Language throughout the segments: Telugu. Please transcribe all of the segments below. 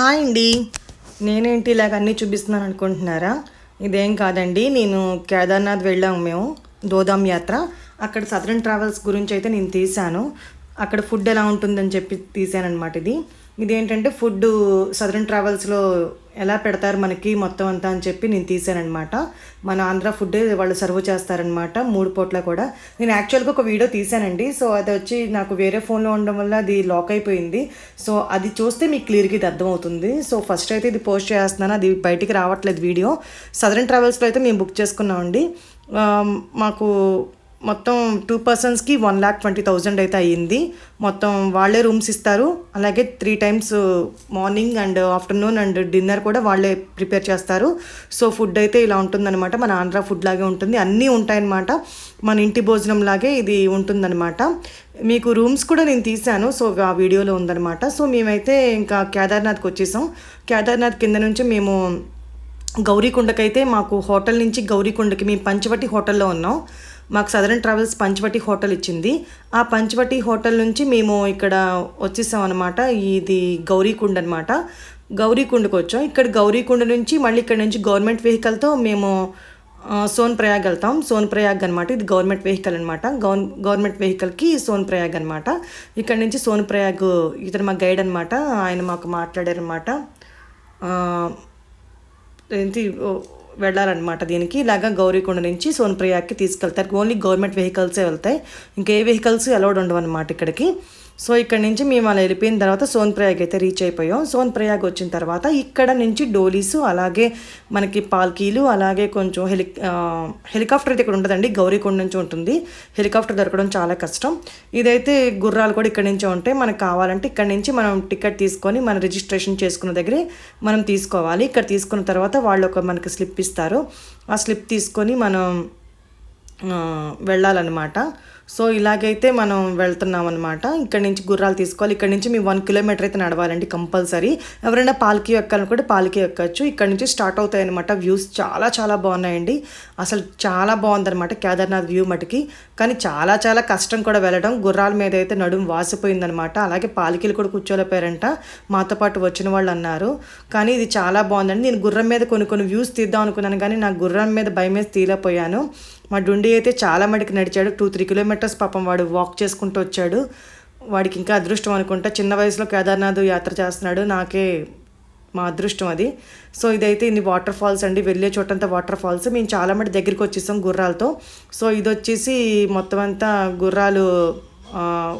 హాయ్ అండి. నేనేంటి ఇలాగ అన్నీ చూపిస్తున్నాను అనుకుంటున్నారా? ఇదేం కాదండి నేను కేదార్నాథ్ వెళ్ళాము మేము దోదాం యాత్ర. అక్కడ సదరన్ ట్రావెల్స్ గురించి అయితే నేను తీశాను. అక్కడ ఫుడ్ ఎలా ఉంటుందని చెప్పి తీసానమాట అనమాట ఇది ఏంటంటే ఫుడ్ సదరన్ ట్రావెల్స్లో ఎలా పెడతారు మనకి మొత్తం అంతా అని చెప్పి నేను తీసానమాట మన ఆంధ్ర ఫుడ్ వాళ్ళు సర్వ్ చేస్తారనమాట మూడు పూట్ల కూడా. నేను యాక్చువల్గా ఒక వీడియో తీసానండి. సో అది వచ్చి నాకు వేరే ఫోన్లో ఉండడం వల్ల అది లాక్ అయిపోయింది. సో అది చూస్తే మీకు క్లియర్గా ఇది అర్థమవుతుంది. సో ఫస్ట్ అయితే ఇది పోస్ట్ చేస్తున్నాను. అది బయటికి రావట్లేదు వీడియో సదరన్ ట్రావెల్స్లో అయితే మేము బుక్ చేసుకున్నామండి. మాకు మొత్తం టూ పర్సన్స్కి వన్ ల్యాక్ ట్వంటీ థౌజండ్ అయితే అయ్యింది. మొత్తం వాళ్ళే రూమ్స్ ఇస్తారు. అలాగే three times morning and afternoon and dinner కూడా వాళ్ళే ప్రిపేర్ చేస్తారు. సో ఫుడ్ అయితే ఇలా ఉంటుందన్నమాట. మన ఆంధ్ర ఫుడ్ లాగే ఉంటుంది. అన్నీ ఉంటాయన్నమాట. మన ఇంటి భోజనం లాగే ఇది ఉంటుందన్నమాట. మీకు రూమ్స్ కూడా నేను తీశాను. సో ఆ వీడియోలో ఉందన్నమాట. సో మేమైతే ఇంకా కేదార్నాథ్కి వచ్చేసాం. కేదార్నాథ్ కింద నుంచి మేము గౌరీకొండకైతే మాకు హోటల్ నుంచి గౌరీకొండకి మేము పంచవటి హోటల్లో ఉన్నాం. మాకు సదరన్ ట్రావెల్స్ పంచవటి హోటల్ ఇచ్చింది. ఆ పంచవటి హోటల్ నుంచి మేము ఇక్కడ వచ్చేసాం అనమాట ఇది గౌరీకుండ అనమాట గౌరీకుండకు వచ్చాం. ఇక్కడ గౌరీకుండ నుంచి మళ్ళీ ఇక్కడ నుంచి గవర్నమెంట్ వెహికల్తో మేము సోన్ ప్రయాగ్ వెళ్తాం. సోన్ ప్రయాగ్ అనమాట ఇది గవర్నమెంట్ వెహికల్ అనమాట గవర్ గవర్నమెంట్ వెహికల్కి సోన్ ప్రయాగ్ అనమాట ఇక్కడ నుంచి సోన్ ప్రయాగ్ ఇతను మా గైడ్ అనమాట ఆయన మాకు మాట్లాడారనమాట ఏంటి వెళ్ళాలన్నమాట దీనికి. ఇలాగా గౌరీకొండ నుంచి సోన్ప్రియాకి తీసుకెళ్తారు. ఓన్లీ గవర్నమెంట్ వెహికల్సే వెళ్తాయి. ఇంకే వెహికల్స్ అలౌడ్ ఉండవు అనమాట ఇక్కడికి. సో ఇక్కడ నుంచి మేము అలా వెళ్ళిపోయిన తర్వాత సోన్ప్రయాగ్ అయితే రీచ్ అయిపోయాం. సోన్ప్రయాగ్ వచ్చిన తర్వాత ఇక్కడ నుంచి డోలీసు అలాగే మనకి పాల్కీలు అలాగే కొంచెం హెలి హెలికాప్టర్ అయితే ఇక్కడ ఉంటుందండి. గౌరీకొండ నుంచి ఉంటుంది. హెలికాప్టర్ దొరకడం చాలా కష్టం. ఇదైతే గుర్రాలు కూడా ఇక్కడ నుంచే ఉంటాయి మనకు కావాలంటే ఇక్కడ నుంచి మనం టికెట్ తీసుకొని మన రిజిస్ట్రేషన్ చేసుకున్న దగ్గరే మనం తీసుకోవాలి. ఇక్కడ తీసుకున్న తర్వాత వాళ్ళు ఒక మనకి స్లిప్ ఇస్తారు. ఆ స్లిప్ తీసుకొని మనం వెళ్ళాలన్నమాట. సో ఇలాగైతే మనం వెళ్తున్నాం అనమాట ఇక్కడ నుంచి గుర్రాలు తీసుకోవాలి. ఇక్కడ నుంచి మీ వన్ కిలోమీటర్ అయితే నడవాలండి కంపల్సరీ. ఎవరైనా పాలకి ఎక్కాలనుకుంటే పాలకీ ఎక్కచ్చు. ఇక్కడ నుంచి స్టార్ట్ అవుతాయి అనమాట వ్యూస్. చాలా చాలా బాగున్నాయండి. అసలు చాలా బాగుందనమాట కేదార్నాథ్ వ్యూ మటుకి. కానీ చాలా చాలా కష్టం కూడా వెళ్ళడం. గుర్రాల మీద అయితే నడుము వాసిపోయిందనమాట అలాగే పాలకీలు కూడా కూర్చోలేపారంట మాతో పాటు వచ్చిన వాళ్ళు అన్నారు. కానీ ఇది చాలా బాగుందండి. నేను గుర్రం మీద కొన్ని కొన్ని వ్యూస్ తీద్దాం అనుకున్నాను కానీ నా గుర్రం మీద భయం వేసి తీయలేకపోయాను. మా డుండి అయితే చాలా మటుకు నడిచాడు. టూ త్రీ కిలోమీటర్స్ పాపం వాడు వాక్ చేసుకుంటూ వచ్చాడు. వాడికి ఇంకా అదృష్టం అనుకుంటా. చిన్న వయసులో కేదార్నాథ్ యాత్ర చేస్తున్నాడు. నాకే మా అదృష్టం అది. సో ఇదైతే ఇన్ని వాటర్ ఫాల్స్ అండి. వెళ్ళే చోటంతా వాటర్ ఫాల్స్. మేము చాలా మటు దగ్గరికి వచ్చేసాం గుర్రాలతో. సో ఇది వచ్చేసి మొత్తం అంతా గుర్రాలు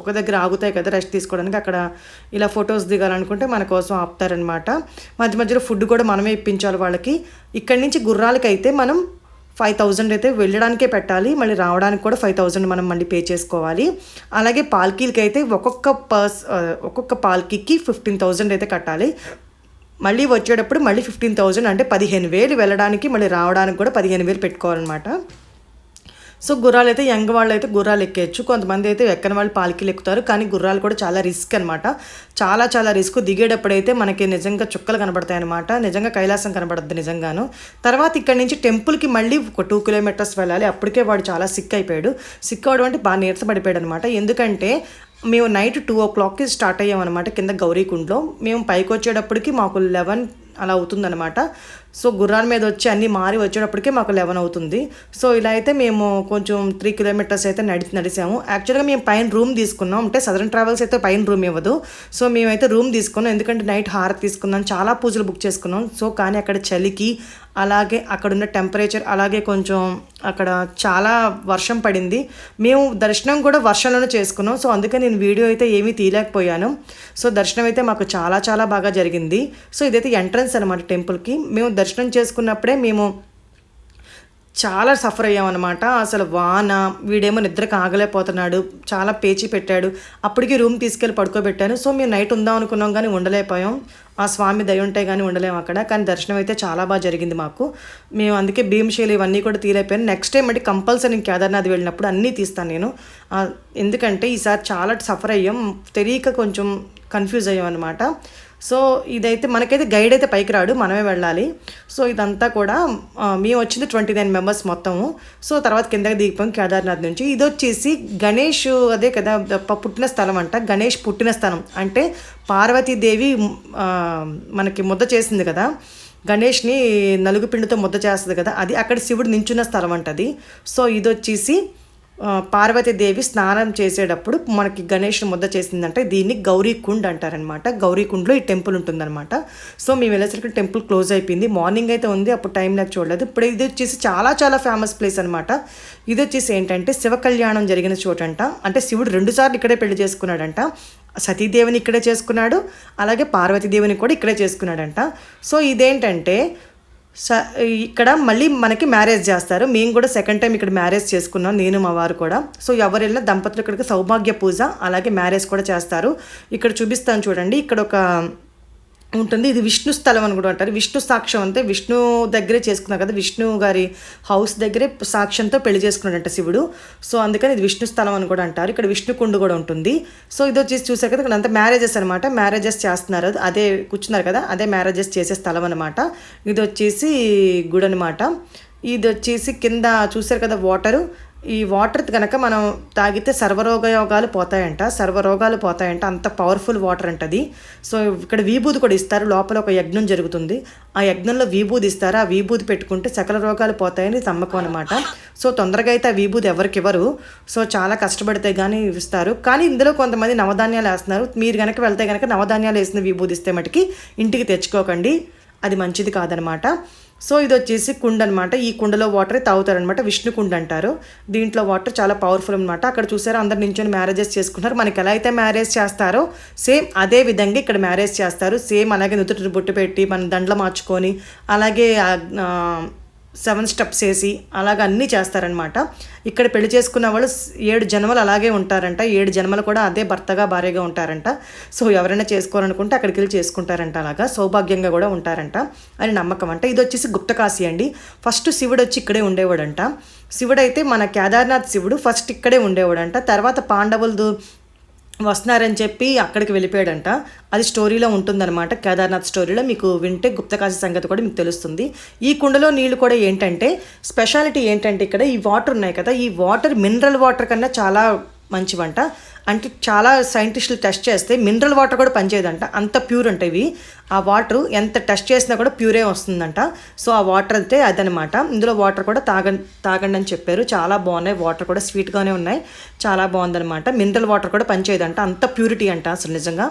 ఒక దగ్గర ఆగుతాయి కదా రెస్ట్ తీసుకోవడానికి. అక్కడ ఇలా ఫొటోస్ దిగాలనుకుంటే మన కోసం ఆపుతారనమాట మధ్య మధ్యలో ఫుడ్ కూడా మనమే ఇప్పించాలి వాళ్ళకి. ఇక్కడి నుంచి గుర్రాలకైతే మనం ఫైవ్ థౌజండ్ అయితే వెళ్ళడానికే పెట్టాలి మళ్ళీ రావడానికి కూడా ఫైవ్ థౌజండ్ మనం మళ్ళీ పే చేసుకోవాలి. అలాగే పాల్కీలకి అయితే ఒక్కొక్క పర్స్ ఒక్కొక్క పాల్కీకి ఫిఫ్టీన్ థౌజండ్ అయితే కట్టాలి. మళ్ళీ వచ్చేటప్పుడు మళ్ళీ ఫిఫ్టీన్ థౌజండ్ అంటే పదిహేను వేలు వెళ్ళడానికి మళ్ళీ రావడానికి కూడా పదిహేను వేలు పెట్టుకోవాలన్నమాట. సో గుర్రాలు అయితే యంగ్ వాళ్ళు అయితే గుర్రాలు ఎక్కేయచ్చు. కొంతమంది అయితే ఎక్కని వాళ్ళు పాలకీలు ఎక్కుతారు. కానీ గుర్రాలు కూడా చాలా రిస్క్ అనమాట చాలా చాలా రిస్క్. దిగేటప్పుడైతే మనకి నిజంగా చుక్కలు కనబడతాయి అనమాట నిజంగా కైలాసం కనబడద్దు నిజంగాను. తర్వాత ఇక్కడ నుంచి టెంపుల్కి మళ్ళీ ఒక టూ కిలోమీటర్స్ వెళ్ళాలి. అప్పటికే వాడు చాలా సిక్ అయిపోయాడు. సిక్ అవడం అంటే బాగా నీరసపడిపోయాడు అనమాట ఎందుకంటే మేము నైట్ టూ ఓ క్లాక్కి స్టార్ట్ అయ్యామన్నమాట కింద గౌరీకుండ్లో. మేము పైకి వచ్చేటప్పటికి మాకు లెవెన్ అలా అవుతుందన్నమాట. సో గుర్రాల మీద వచ్చి అన్నీ మారి వచ్చేటప్పటికే మాకు లెవెన్ అవుతుంది. సో ఇలా అయితే మేము కొంచెం త్రీ కిలోమీటర్స్ అయితే నడి నడిచాము యాక్చువల్గా మేము పైన రూమ్ తీసుకున్నాం. అంటే సదరన్ ట్రావెల్స్ అయితే పైన రూమ్ ఇవ్వదు. సో మేమైతే రూమ్ తీసుకున్నాం. ఎందుకంటే నైట్ హారతి తీసుకున్నాం. చాలా పూజలు బుక్ చేసుకున్నాం. సో కానీ అక్కడ చలికి అలాగే అక్కడ ఉన్న టెంపరేచర్ అలాగే కొంచెం అక్కడ చాలా వర్షం పడింది. మేము దర్శనం కూడా వర్షంలోనే చేసుకున్నాం. సో అందుకే నేను వీడియో అయితే ఏమీ తీయలేకపోయాను. సో దర్శనం అయితే మాకు చాలా చాలా బాగా జరిగింది. సో ఇదైతే ఎంట్రన్స్ అనమాట టెంపుల్కి మేము దర్శనం చేసుకున్నప్పుడే మేము చాలా సఫర్ అయ్యామన్నమాట. అసలు వాన వీడేమో నిద్రకు ఆగలేకపోతున్నాడు చాలా పేచి పెట్టాడు. అప్పటికి రూమ్ తీసుకెళ్ళి పడుకోబెట్టాను. సో మేము నైట్ ఉందాం అనుకున్నాం కానీ ఉండలేకపోయాం. ఆ స్వామి దయ ఉంటే కానీ ఉండలేము అక్కడ. కానీ దర్శనం అయితే చాలా బాగా జరిగింది మాకు. మేము అందుకే భీమశైలి ఇవన్నీ కూడా తీరైపోయాను. నెక్స్ట్ టైం అంటే కంపల్సరీ నేను కేదార్నాథ్ వెళ్ళినప్పుడు అన్నీ తీస్తాను నేను. ఎందుకంటే ఈసారి చాలా సఫర్ అయ్యాం. తెలియక కొంచెం కన్ఫ్యూజ్ అయ్యామన్నమాట. సో ఇదైతే మనకైతే గైడ్ అయితే పైకి రాడు మనమే వెళ్ళాలి. సో ఇదంతా కూడా మేము వచ్చింది ట్వంటీ నైన్ మెంబర్స్ మొత్తము. సో తర్వాత కిందకి దిగిపోయాం కేదార్నాథ్ నుంచి. ఇది వచ్చేసి గణేష్ అదే కదా పుట్టిన స్థలం అంట. గణేష్ పుట్టిన స్థలం. అంటే పార్వతీదేవి మనకి ముద్ద చేసింది కదా. గణేష్ని నలుగు పిండితో ముద్ద చేస్తుంది కదా. అది అక్కడ శివుడు నించున్న స్థలం అంటది సో ఇది వచ్చేసి పార్వతీదేవి స్నానం చేసేటప్పుడు మనకి గణేష్ ముద్ద చేసిందంటే దీన్ని గౌరీ కుండ్ అంటారనమాట గౌరీ కుండ్లో ఈ టెంపుల్ ఉంటుందన్నమాట. సో మేము వెళ్ళేసరికి టెంపుల్ క్లోజ్ అయిపోయింది. మార్నింగ్ అయితే ఉంది అప్పుడు టైం నాకు చూడలేదు. ఇప్పుడు ఇది వచ్చేసి చాలా చాలా ఫేమస్ ప్లేస్ అనమాట ఇది వచ్చేసి ఏంటంటే శివ కళ్యాణం జరిగిన చోటంట. అంటే శివుడు రెండుసార్లు ఇక్కడే పెళ్ళి చేసుకున్నాడంట. సతీదేవిని ఇక్కడే చేసుకున్నాడు. అలాగే పార్వతీదేవిని కూడా ఇక్కడే చేసుకున్నాడంట. సో ఇదేంటంటే ఇక్కడ మళ్ళీ మనకి మ్యారేజ్ చేస్తారు. మేము కూడా సెకండ్ టైం ఇక్కడ మ్యారేజ్ చేసుకున్నాం నేను మా వారు కూడా. సో ఎవరు వెళ్ళినా దంపతులు ఇక్కడికి సౌభాగ్య పూజ అలాగే మ్యారేజ్ కూడా చేస్తారు. ఇక్కడ చూపిస్తాను చూడండి. ఇక్కడ ఒక ఉంటుంది. ఇది విష్ణు స్థలం అని కూడా అంటారు. విష్ణు సాక్ష్యం అంటే విష్ణు దగ్గరే చేసుకున్నారు కదా విష్ణు గారి హౌస్ దగ్గరే సాక్ష్యంతో పెళ్ళి చేసుకున్నాడంట శివుడు. సో అందుకని ఇది విష్ణు స్థలం అని కూడా అంటారు. ఇక్కడ విష్ణు కుండు కూడా ఉంటుంది. సో ఇది వచ్చేసి చూసారు కదా ఇక్కడ అంతా మ్యారేజెస్ అనమాట మ్యారేజెస్ చేస్తున్నారు. అదే కూర్చున్నారు కదా అదే మ్యారేజెస్ చేసే స్థలం అనమాట ఇది వచ్చేసి గుడి అనమాట ఇది వచ్చేసి కింద చూసారు కదా వాటరు ఈ వాటర్ కనుక మనం తాగితే సర్వరోగయోగాలు పోతాయంట సర్వరోగాలు పోతాయంట అంత పవర్ఫుల్ వాటర్ అంటది. సో ఇక్కడ విభూది కూడా ఇస్తారు. లోపల ఒక యజ్ఞం జరుగుతుంది. ఆ యజ్ఞంలో విభూది ఇస్తారు? ఆ విభూది పెట్టుకుంటే సకల రోగాలు పోతాయని నమ్మకం అనమాట సో తొందరగా అయితే ఆ విభూది ఎవరికి ఇవ్వరు. సో చాలా కష్టపడితే కానీ ఇస్తారు. కానీ ఇందులో కొంతమంది నవధాన్యాలు వేస్తున్నారు. మీరు కనుక వెళ్తే కనుక నవధాన్యాలు వేసిన విభూది ఇస్తే మటుకి ఇంటికి తెచ్చుకోకండి. అది మంచిది కాదనమాట సో ఇది వచ్చేసి కుండ అనమాట ఈ కుండలో వాటర్ తాగుతారనమాట. విష్ణు కుండ అంటారు. దీంట్లో వాటర్ చాలా పవర్ఫుల్ అనమాట అక్కడ చూసారు అందరు నించొని మ్యారేజెస్ చేసుకుంటారు మనకి ఎలా అయితే మ్యారేజ్ చేస్తారో సేమ్ అదే విధంగా ఇక్కడ మ్యారేజ్ చేస్తారు. సేమ్ అలాగే నుదుటి బొట్టు పెట్టి మనం దండలు మార్చుకొని అలాగే సెవెన్ స్టెప్స్ వేసి అలాగ అన్నీ చేస్తారనమాట ఇక్కడ పెళ్ళి చేసుకున్న వాళ్ళు ఏడు జన్మలు అలాగే ఉంటారంట. ఏడు జన్మలు కూడా అదే భర్తగా భార్యగా ఉంటారంట. సో ఎవరైనా చేసుకోవాలనుకుంటే అక్కడికి వెళ్ళి చేసుకుంటారంట అలాగా. సౌభాగ్యంగా కూడా ఉంటారంట అని నమ్మకం అంట. ఇది వచ్చేసి గుప్తకాశి అండి. ఫస్ట్ శివుడు వచ్చి ఇక్కడే ఉండేవాడంట. శివుడైతే మన కేదార్నాథ్ శివుడు ఫస్ట్ ఇక్కడే ఉండేవాడంట. తర్వాత పాండవులు వస్తున్నారని చెప్పి అక్కడికి వెళ్ళిపోయాడంట. అది స్టోరీలో ఉంటుందన్నమాట. కేదార్నాథ్ స్టోరీలో మీకు వింటే గుప్తకాశి సంగతి కూడా మీకు తెలుస్తుంది. ఈ కుండలో నీళ్ళు కూడా ఏంటంటే స్పెషాలిటీ ఏంటంటే ఇక్కడ ఈ వాటర్ ఉన్నాయి కదా ఈ వాటర్ మినరల్ వాటర్ కన్నా చాలా మంచివంట. అంటే చాలా సైంటిస్టులు టెస్ట్ చేస్తే మినరల్ వాటర్ కూడా పనిచేయదంట. అంత ప్యూర్ ఉంటాయి ఇవి. ఆ వాటర్ ఎంత టెస్ట్ చేసినా కూడా ప్యూరే వస్తుందంట. సో ఆ వాటర్ అయితే అదనమాట. ఇందులో వాటర్ కూడా తాగ తాగండి అని చెప్పారు. చాలా బాగున్నాయి. వాటర్ కూడా స్వీట్గానే ఉన్నాయి. చాలా బాగుందనమాట. మినరల్ వాటర్ కూడా పనిచేయదంట. అంత ప్యూరిటీ అంట అసలు నిజంగా.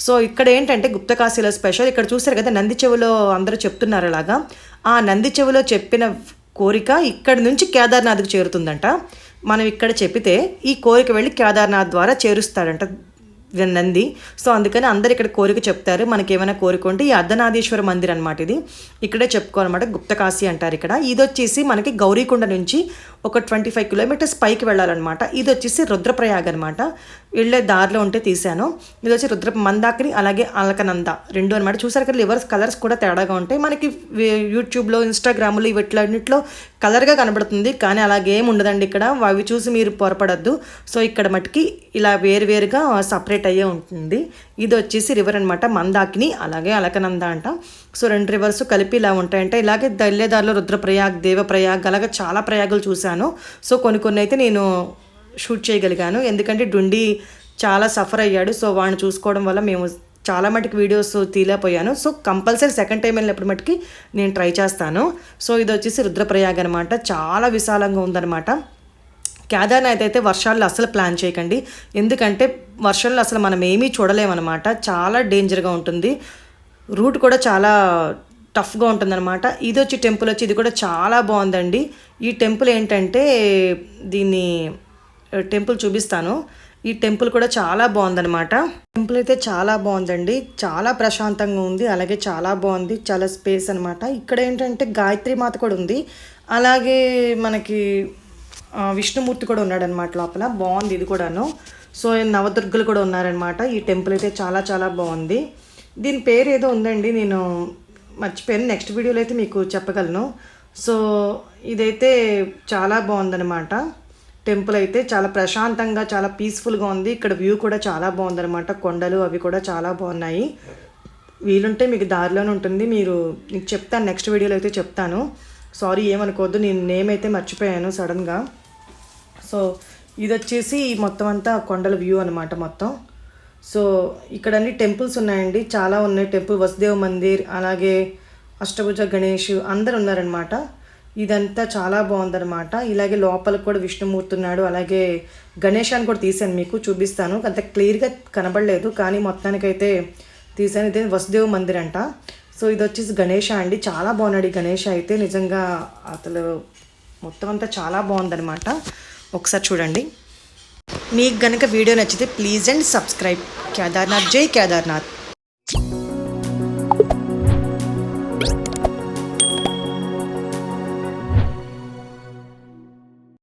సో ఇక్కడ ఏంటంటే గుప్తకాశీలో స్పెషల్. ఇక్కడ చూసారు కదా నంది చెవిలో అందరూ చెప్తున్నారు అలాగా. ఆ నంది చెవిలో చెప్పిన కోరిక ఇక్కడి నుంచి కేదార్నాథ్కి చేరుతుందంట. మనం ఇక్కడ చెప్పితే ఈ కోరిక వెళ్ళి కేదార్నాథ్ ద్వారా చేరుస్తాడంట నంది. సో అందుకని అందరు ఇక్కడ కోరిక చెప్తారు. మనకి ఏమైనా కోరిక ఉంటే ఈ అర్ధనాథేశ్వర మందిర్ అనమాట ఇది. ఇక్కడే చెప్పుకోవాలన్నమాట. గుప్తకాశి అంటారు ఇక్కడ. ఇది వచ్చేసి మనకి గౌరీకొండ నుంచి ఒక ట్వంటీ ఫైవ్ కిలోమీటర్స్ పైకి వెళ్ళాలన్నమాట. ఇది వచ్చేసి రుద్రప్రయాగ్ అనమాట వీళ్ళే దారిలో ఉంటే తీశాను. ఇది వచ్చి రుద్ర మందాకిని అలాగే అలకనంద రెండు అనమాట చూసారు కదా లివర్స్ కలర్స్ కూడా తేడాగా ఉంటాయి. మనకి యూట్యూబ్లో ఇన్స్టాగ్రామ్లో వీటిలన్నింటిలో కలర్గా కనబడుతుంది. కానీ అలాగేం ఉండదండి ఇక్కడ. అవి చూసి మీరు పొరపడద్దు. సో ఇక్కడ మటుకి ఇలా వేరువేరుగా సపరేట్ అయ్యే ఉంటుంది. ఇది వచ్చేసి రివర్ అనమాట మందాకిని అలాగే అలకనంద అంట. సో రెండు రివర్స్ కలిపి ఇలా ఉంటాయంటే. ఇలాగే దల్లేదారిలో రుద్రప్రయాగ్ దేవప్రయాగ్ అలాగే చాలా ప్రయాగులు చూశాను. సో కొన్ని కొన్ని అయితే నేను షూట్ చేయగలిగాను. ఎందుకంటే డుండి చాలా సఫర్ అయ్యాడు. సో వాడిని చూసుకోవడం వల్ల మేము చాలా మటుకు వీడియోస్ తీలేకపోయాను సో కంపల్సరీ సెకండ్ టైం వెళ్ళినప్పుడు మటుకి నేను ట్రై చేస్తాను. సో ఇది వచ్చేసి రుద్రప్రయాగ్ అనమాట చాలా విశాలంగా ఉందన్నమాట. కేదార్నాథ్ అయితే వర్షాల్లో అసలు ప్లాన్ చేయకండి. ఎందుకంటే వర్షంలో అసలు మనం ఏమీ చూడలేమన్నమాట. చాలా డేంజర్గా ఉంటుంది. రూట్ కూడా చాలా టఫ్గా ఉంటుందన్నమాట. ఇది వచ్చి టెంపుల్ వచ్చి ఇది కూడా చాలా బాగుందండి. ఈ టెంపుల్ ఏంటంటే దీన్ని టెంపుల్ చూపిస్తాను. ఈ టెంపుల్ కూడా చాలా బాగుందనమాట టెంపుల్ అయితే చాలా బాగుందండి. చాలా ప్రశాంతంగా ఉంది. అలాగే చాలా బాగుంది. చాలా స్పేస్ అనమాట ఇక్కడ ఏంటంటే గాయత్రి మాత కూడా ఉంది. అలాగే మనకి విష్ణుమూర్తి కూడా ఉన్నాడనమాట లోపల. బాగుంది ఇది కూడాను. సో నవదుర్గలు కూడా ఉన్నారనమాట ఈ టెంపుల్ అయితే చాలా చాలా బాగుంది. దీని పేరు ఏదో ఉందండి. నేను మర్చిపోయాను. నెక్స్ట్ వీడియోలో అయితే మీకు చెప్పగలను. సో ఇదైతే చాలా బాగుందనమాట టెంపుల్ అయితే చాలా ప్రశాంతంగా చాలా పీస్ఫుల్గా ఉంది. ఇక్కడ వ్యూ కూడా చాలా బాగుందనమాట కొండలు అవి కూడా చాలా బాగున్నాయి. వీలుంటే మీకు దారిలోనే ఉంటుంది. మీరు నీకు చెప్తాను. నెక్స్ట్ వీడియోలో అయితే చెప్తాను. సారీ ఏమనుకోవద్దు. నేను నేమ్ అయితే మర్చిపోయాను సడన్గా. సో ఇది వచ్చేసి మొత్తం అంతా కొండల వ్యూ అనమాట మొత్తం. సో ఇక్కడ అన్ని టెంపుల్స్ ఉన్నాయండి. చాలా ఉన్నాయి. టెంపుల్ వసుదేవ్ మందిర్ అలాగే అష్టభుజ గణేష్ అందరు ఉన్నారనమాట ఇదంతా చాలా బాగుందనమాట ఇలాగే లోపలికి కూడా విష్ణుమూర్తి ఉన్నాడు. అలాగే గణేశాన్ని కూడా తీసాను మీకు చూపిస్తాను. అంత క్లియర్గా కనబడలేదు కానీ మొత్తానికైతే తీసాను ఇదే వసుదేవ్ మందిర్ అంట. సో ఇది వచ్చేసి గణేష అండి. చాలా బాగున్నాడు ఈ గణేష అయితే. నిజంగా అసలు మొత్తం అంతా చాలా బాగుందనమాట ఒకసారి చూడండి. మీకు గనక వీడియో నచ్చితే ప్లీజ్ అండ్ సబ్స్క్రైబ్. కేదార్నాథ్. జై కేదార్నాథ్.